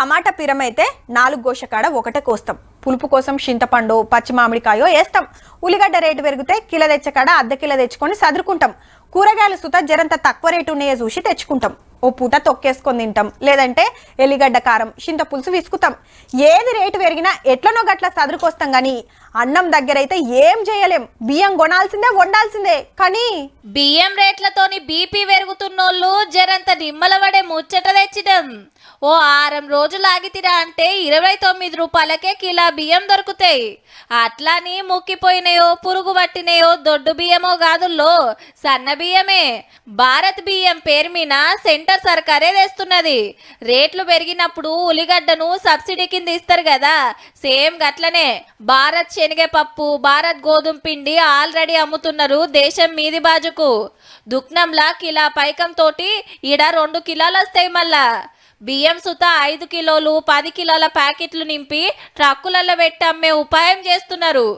టమాటా పిరమైతే నాలుగు గోషకాడ ఒకటే కోస్తాం. పులుపు కోసం చింతపండు పచ్చి మామిడికాయో వేస్తాం ఉల్లిగడ్డ రేటు పెరిగితే కిలో తెచ్చకాడ అర్ధ కిలో తెచ్చుకొని సదురుకుంటాం. కూరగాయల సుత జరంత తక్కువ రేటు ఉన్నాయో చూసి తెచ్చుకుంటాం. ఓ పూట తొక్కేసుకొని తింటాం. లేదంటే ఎల్లిగడ్డ కారం చింత పులుసు విసుకుతాం. ఏది రేటు పెరిగినా ఎట్లనో గట్ల సదురుకొస్తాం కానీ అన్నం దగ్గరైతే ఏం చేయలేం. బియ్యం కొనాల్సిందే వండాల్సిందే. కానీ బియ్యం రేట్లతోని బీపీ పెరుగుతున్నోళ్ళు జరంత నిమ్మలవడే ముచ్చట తెచ్చిడం ఓ ఆరం రోజులు ఆగితిరా అంటే ఇరవై తొమ్మిది రూపాయలకే కిలా బియ్యం దొరుకుతాయి. అట్లాని ముక్కిపోయినాయో పురుగు పట్టినాయో దొడ్డు బియ్యమో కాదుల్లో సన్న బియ్యమే. భారత్ బియ్యం పేరు మీద సెంటర్ సర్కారే తెస్తున్నది రేట్లు పెరిగినప్పుడు ఉల్లిగడ్డను సబ్సిడీ కింద ఇస్తారు కదా. సేమ్ గట్లనే భారత్ శనగపప్పు భారత్ గోధుమ పిండి ఆల్రెడీ అమ్ముతున్నారు దేశం మీది బాజుకు. దుక్నంలా కిలా పైకం తోటి ఈడ రెండు కిలోలు వస్తాయి మళ్ళా. బియ్యం సుత ఐదు కిలోలు పది కిలోల ప్యాకెట్లు నింపి ట్రక్కులలో పెట్టి అమ్మే ఉపాయం చేస్తున్నారు.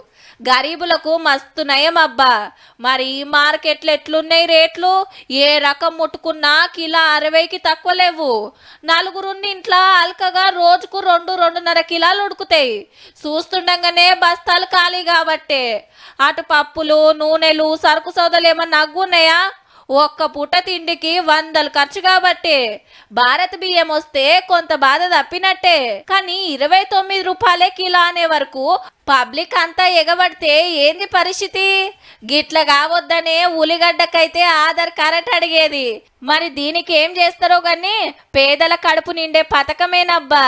గరీబులకు మస్తు నయం అబ్బా. మరి ఈ మార్కెట్లు ఎట్లున్నాయి రేట్లు? ఏ రకం ముట్టుకున్నా కిలో అరవైకి తక్కువ లేవు. నలుగురుండి ఇంట్లో అల్కగా రోజుకు రెండు రెండున్నర కిలోలు ఉడుకుతాయి. చూస్తుండగానే బస్తాలు ఖాళీ కాబట్టే. అటు పప్పులు నూనెలు సరుకు సౌదలు ఏమన్నా నగ్గున్నాయా? ఒక్క పూట తిండికి వందలు ఖర్చు కాబట్టి భారత్ బియ్యం వస్తే కొంత బాధ తప్పినట్టే. కానీ ఇరవై తొమ్మిది రూపాయలే కిలో అనే వరకు పబ్లిక్ అంతా ఎగబడితే ఏంది పరిస్థితి? గిట్ల కావద్దనే ఉలిగడ్డకైతే ఆధార్ కరెంట్ అడిగేది. మరి దీనికి ఏం చేస్తారో గాని పేదల కడుపు నిండే పథకమేనబ్బా.